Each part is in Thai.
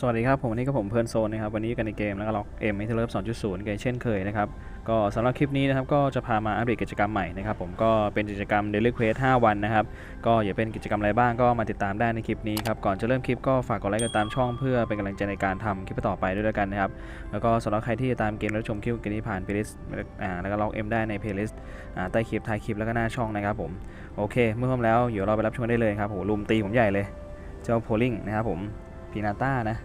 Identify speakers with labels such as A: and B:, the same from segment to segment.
A: สวัสดีครับ ผมวันนี้ก็ผมเพลิร์นโซนนะครับ วันนี้กันในเกมแล้วก็ล็อกเอ็มเทเลอร์สองจุดศูนย์กันเช่นเคยนะครับ ก็สำหรับคลิปนี้นะครับ ก็จะพามาอัปเดตกิจกรรมใหม่นะครับ ผมก็เป็นกิจกรรม Daily Quest 5วันนะครับ ก็อย่าเป็นกิจกรรมอะไรบ้างก็มาติดตามได้ในคลิปนี้ครับ ก่อนจะเริ่มคลิปก็ฝากกดไลค์กดติดตามช่องเพื่อเป็นกำลังใจในการทำคลิปต่อไปด้วยกันนะครับ แล้วก็สำหรับใครที่จะตามเกมและชมคลิปกันนี้ผ่านเพลย์ลิสต์แล้วก็ล็อกเอ็มได้ในเพลย์ลิสต์ใต้คลิปท้ายคลิปแล้วก็หน้าช่องนะครับผมโอเค เมื่อพร้อมแล้วเดี๋ยวเราไปรับชมได้เลยครับโหลุมตีผมใหญ่เลย เจ้าโพลิงนะครับผม พีนาต้านะ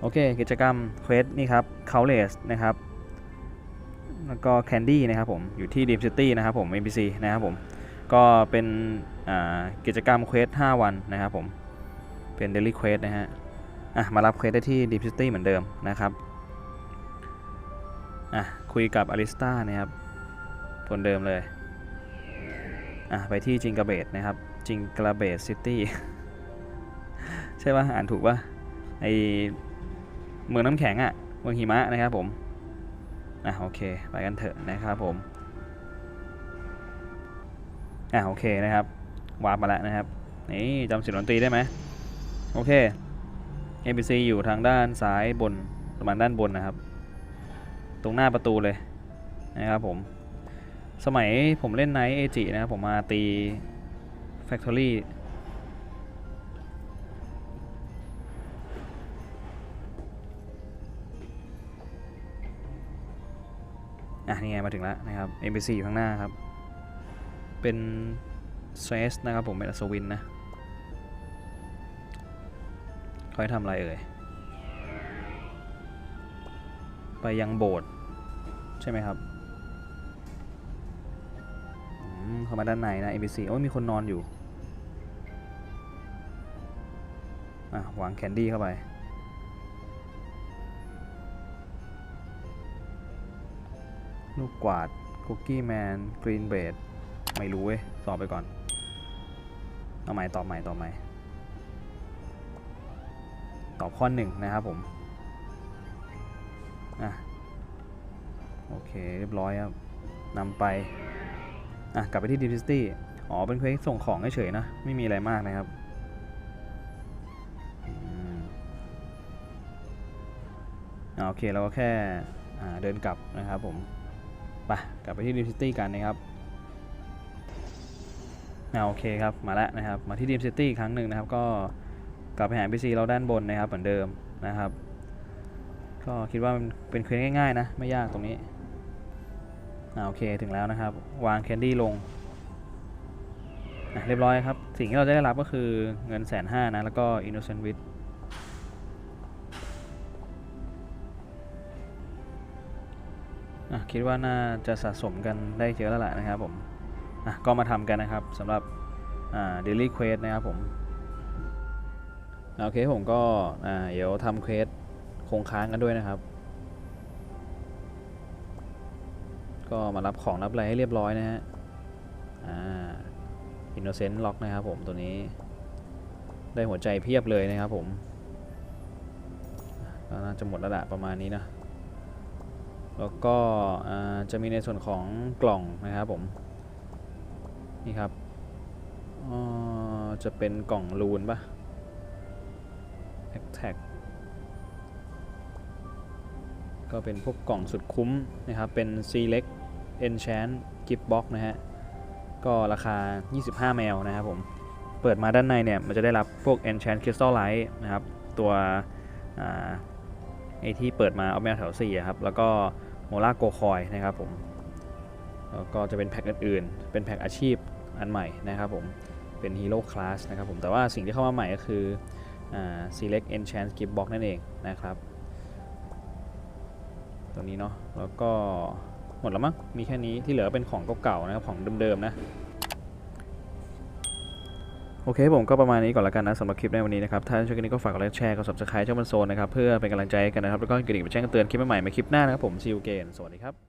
A: โอเค กิจกรรมเควสนี่ครับเคาเลสนะครับ แล้วก็แคนดี้นะครับผม อยู่ที่ดีมซิตี้นะครับผม NPC นะครับผม ก็เป็นกิจกรรมเควส5 วันนะครับผม เป็นเดลี่เควสนะฮะอะมารับเควสได้ที่ดีมซิตี้เหมือนเดิมนะครับอะคุยกับอลิสตานะครับคนเดิมเลยอะไปที่จิงกาเบตนะครับจิงกาเบตซิตี้ใช่ป่ะ อ่านถูกป่ะ ไอเมืองน้ำแข็งอะ่ะเมืองหิมะนะครับผมอะโอเคไปกันเถอะนะครับผมอะโอเคนะครับวาร์ปมาแล้วนะครับนี่จำเสียงดนตรีได้ไหมโอเค NPC อยู่ทางด้านซ้ายบนประมาณด้านบนนะครับ ตรงหน้าประตูเลยนะครับผม สมัยผมเล่นไนท์เอจินะครับผมมาตี Factory อะนี่ไงมาถึงแล้วนะครับ NPC อยู่ข้างหน้าครับ เป็นเซสนะครับผมเป็นอัศวินนะเขาให้ทำอะไรเอ่ย ไปยังโบสถ์ใช่ไหมครับเข้ามาด้านในนะ NPC โอ้ยมีคนนอนอยู่ อะวางแคนดี้เข้าไป ลูกกวาดคุกกี้แมนกรีนเบดไม่รู้เว้ยตอบไปก่อนเอาใหม่ตอบใหม่ตอบใหม่ตอบข้อหนึ่งนะครับผมอะโอเคเรียบร้อยครับนำไปอะกลับไปที่ดิสตี้อ๋อ เป็นเควสส่งของเฉยๆนะ ไม่มีอะไรมากนะครับอ่าโอเคเราก็แค่อ่าเดินกลับนะครับผม ไปกลับไปที่ดีมซิตี้กันนะครับอ่าโอเคครับมาแล้วนะครับมาที่ดีมซิตี้ครั้งหนึ่งนะครับก็กลับไปหา NPC เราด้านบนนะครับเหมือนเดิมนะครับก็คิดว่ามันเป็นเควสง่ายๆนะไม่ยากตรงนี้อ่าโอเคถึงแล้วนะครับ วางแคนดี้ลงเรียบร้อยครับ สิ่งที่เราจะได้รับก็คือเงินแสนห้านะ แล้วก็ Innocent Wit อะ คิดว่าน่าจะสะสมกันได้เยอะแล้วแหละนะครับผมก็มาทำกันนะครับสำหรับอ่า daily quest นะครับผมโอเคผมก็เดี๋ยวทำเควสคงค้างกันด้วยนะครับ ก็มารับของรับอะไรให้เรียบร้อยนะฮะอ่า innocent lock นะครับผมตัวนี้ได้หัวใจเพียบเลยนะครับผมก็น่าจะหมดแล้วละประมาณนี้นะ แล้วก็จะมีในส่วนของกล่องนะครับผม นี่ครับจะเป็นกล่องรูนปะแท็กแท็กก็เป็นพวกกล่องสุดคุ้มนะครับ เป็น Select Enchant Gift Box นะฮะ ก็ราคา 25 แมวนะครับผม เปิดมาด้านในเนี่ย มันจะได้รับพวก Enchant Crystal Light นะครับ ตัวอไอที่เปิดมาเอาแมวแถว4ครับ แล้วก็ โมล่าโกคอยนะครับผมแล้วก็จะเป็นแพ็กอื่นๆ เป็นแพ็กอาชีพอันใหม่นะครับผมเป็นฮีโร่คลาสนะครับผมแต่ว่าสิ่งที่เข้ามาใหม่ก็คืออ select enchant gift box นั่นเองนะครับตัวนี้เนาะแล้วก็หมดแล้วมั้งมีแค่นี้ที่เหลือเป็นของเก่าๆนะครับของเดิมๆนะ โอเคผมก็ประมาณนี้ก่อนละกันนะสำหรับคลิปในวันนี้นะครับ ถ้าชอบคลิปนี้ก็ฝากกดไลค์แชร์กด subscribe ช่องบันโซนนะครับ เพื่อเป็นกำลังใจให้กันนะครับ แล้วก็กระดิ่งไปแจ้งเตือนคลิปใหม่ๆในคลิปหน้านะครับผมซิลเกนสวัสดีครับ